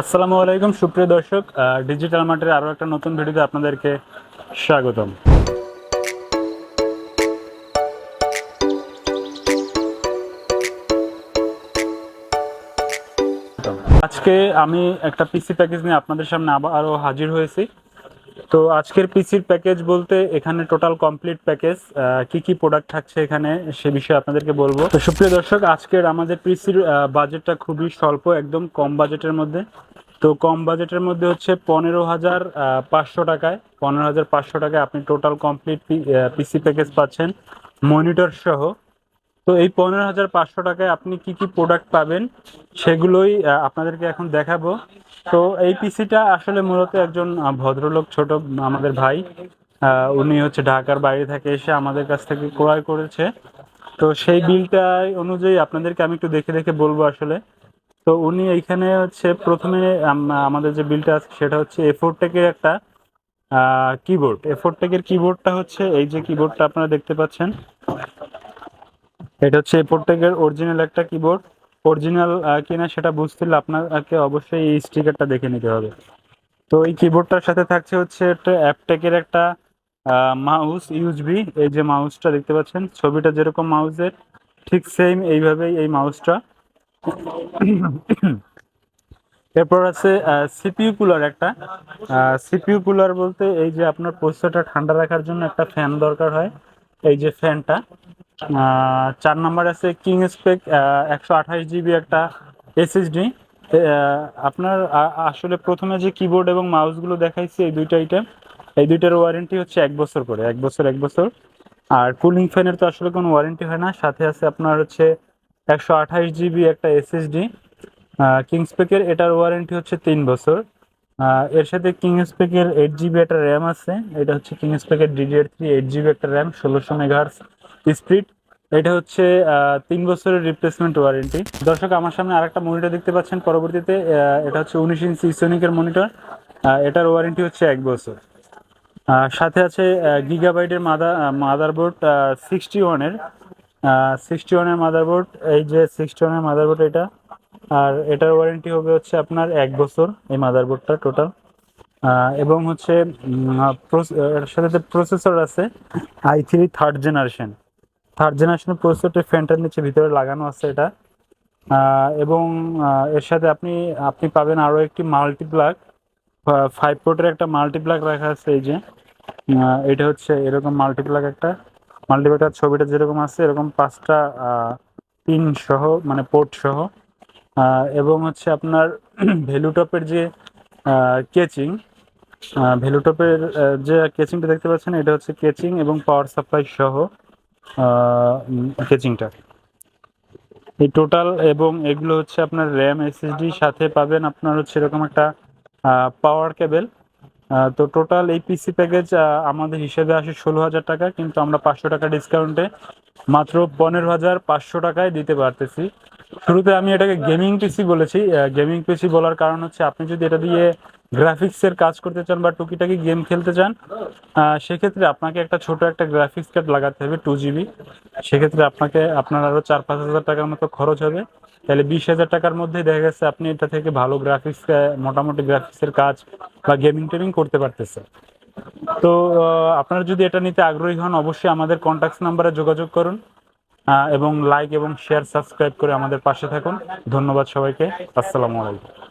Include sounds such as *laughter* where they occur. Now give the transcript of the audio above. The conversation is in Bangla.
আসসালামু আলাইকুম, সুপ্রিয় দর্শক। ডিজিটাল মার্টের আরও একটা নতুন ভিডিওতে আপনাদেরকে স্বাগতম। আজকে আমি একটা পিসি প্যাকেজ নিয়ে আপনাদের সামনে আবারও হাজির হয়েছি। তো আজকের পিসির প্যাকেজ বলতে এখানে টোটাল কমপ্লিট প্যাকেজ কি কি প্রোডাক্ট থাকছে এখানে সে বিষয়ে আপনাদেরকে বলব। তো সুপ্রিয় দর্শক, আজকের আমাদের পিসির বাজেটটা খুবই স্বল্প, একদম কম বাজেটের মধ্যে। তো কম বাজেটের মধ্যে হচ্ছে পনেরো হাজার পাঁচশো টাকায়, পনেরো হাজার পাঁচশো টাকায় আপনি টোটাল কমপ্লিট পিসি প্যাকেজ পাচ্ছেন। মনিটর সহ তো এই পনেরো হাজার পাঁচশো টাকায় আপনি কি কি প্রোডাক্ট পাবেন সেগুলোই আপনাদেরকে এখন দেখাবো। তো এই পিসিটা আসলে মূলত একজন ভদ্রলোক, ছোট আমাদের ভাই উনি হচ্ছে ঢাকার বাইরে থেকে এসে আমাদের কাছ থেকে ক্রয় করেছে। তো সেই বিলটা অনুযায়ী আপনাদেরকে আমি একটু দেখে দেখে বলব আসলে। তো উনি এইখানে হচ্ছে প্রথমে আমাদের যে বিলটা আছে সেটা হচ্ছে এফোর টেকের একটা কিবোর্ড এফোর টেকের কিবোর্ডটা হচ্ছে এই যে কিবোর্ডটা আপনারা দেখতে পাচ্ছেন। এটা হচ্ছে প্রত্যেকের অরিজিনাল একটা কিবোর্ড অরিজিনাল কিনা সেটা বুঝতে হলে আপনাকে অবশ্যই এই স্টিকারটা দেখে নিতে হবে। তো এই কিবোর্ডটার সাথে থাকছে হচ্ছে একটা অ্যাপটেকের একটা মাউস ইউজবি এই যে মাউসটা দেখতে পাচ্ছেন, ছবিটা যেরকম মাউসের ঠিক সেম এইভাবেই এই মাউসটা এরপর আছে সিপিইউ কুলার একটা। সিপিইউ কুলার বলতে এই যে আপনার প্রসেসরটা ঠান্ডা রাখার জন্য একটা ফ্যান দরকার হয়। এই যে ফ্যানটা চার নাম্বার আছে কিং স্পেক একশো আঠাশ জিবি একটা এসএসডি আপনার আসলে প্রথমে যে কিবোর্ড এবং মাউসগুলো দেখাইছি, এই দুইটা আইটেম এই দুইটার ওয়ারেন্টি হচ্ছে এক বছর করে, এক বছর এক বছর। আর কুলিং ফ্যানের তো আসলে কোনো ওয়ারেন্টি হয় না। সাথে আছে আপনার হচ্ছে একশো আঠাশ জিবি একটা এসএসডি কিংসপেকের এটার ওয়ারেন্টি হচ্ছে তিন বছর। এর সাথে কিংসপেকের এইট জিবি একটা র্যাম আছে। এটা হচ্ছে কিংসপেকের ডিডিআর থ্রি এইট জিবি একটা র্যাম ষোলোশো মেগাহার্স স্পিড, এটা হচ্ছে তিন বছরের রিপ্লেসমেন্ট ওয়ারেন্টি দর্শক, আমার সামনে আরেকটা মনিটর দেখতে পাচ্ছেন। পরবর্তীতে এটা হচ্ছে উনিশ ইঞ্চি ইসোনিকের মনিটর এটার ওয়ারেন্টি হচ্ছে এক বছর। সাথে আছে গিগাবাইটের মাদার মাদারবোর্ড সিক্সটি ওয়ানের সিক্সটি ওয়ানের মাদারবোর্ড এই যে সিক্সটি ওয়ানের মাদারবোর্ড এটা, আর এটার ওয়ারেন্টি হবে হচ্ছে আপনার এক বছর এই মাদারবোর্ডটা টোটাল এবং হচ্ছে এর সাথে প্রসেসর আছে i three third generation third জেনারেশনের প্রসেসরটা ফ্যানটার নিচে ভিতরে লাগানো আছে এটা। এবং এর সাথে আপনি আপনি পাবেন আরও একটি মাল্টিপ্লাগ ফাইভ পোর্টের একটা মাল্টিপ্লাগ রাখা আছে এই যে। এটা হচ্ছে এরকম মাল্টিপ্লাগ একটা। মাল্টিপ্লাগের ছবিটা যেরকম আছে, এরকম পাঁচটা পিন সহ মানে পোর্ট সহ। এবং হচ্ছে আপনার *clears throat* ভ্যালুটপের যে কেচিং ভ্যালুটপের যে কেচিংটা দেখতে পাচ্ছেন, এটা হচ্ছে কেচিং এবং পাওয়ার সাপ্লাই সহ। কেচিংটা এই টোটাল এবং এগুলো হচ্ছে আপনার র্যাম এসএসডি সাথে পাবেন আপনার হচ্ছে এরকম একটা পাওয়ার কেবেল তো টোটাল এই পিসি প্যাকেজ আমাদের হিসেবে আসে ষোলো হাজার টাকা, কিন্তু আমরা পাঁচশো টাকা ডিসকাউন্টে মাত্র পনেরো হাজার পাঁচশো টাকায় দিতে পারতেছি। শুরুতে আমি এটাকে গেমিং পিসি বলেছি। গেমিং পিসি বলার কারণ হচ্ছে আপনি যদি এটা দিয়ে গ্রাফিক্সের কাজ করতে চান বা টুকিটাকি গেম খেলতে চান সেক্ষেত্রে আপনাকে একটা ছোট একটা গ্রাফিক্স কার্ড লাগাতে হবে টু জিবি সেক্ষেত্রে আপনাকে, আপনার আরও চার পাঁচ হাজার টাকার মতো খরচ হবে। তাহলে বিশ হাজার টাকার মধ্যে দেখা গেছে আপনি এটা থেকে ভালো গ্রাফিক্স মোটামুটি গ্রাফিক্সের কাজ বা গেমিং টেমিং করতে পারতেছে তো আপনারা যদি এটা নিতে আগ্রহী হন, অবশ্যই আমাদের কন্ট্যাক্ট নাম্বারে যোগাযোগ করুন এবং লাইক এবং শেয়ার সাবস্ক্রাইব করে আমাদের পাশে থাকুন। ধন্যবাদ সবাইকে। আসসালামু আলাইকুম।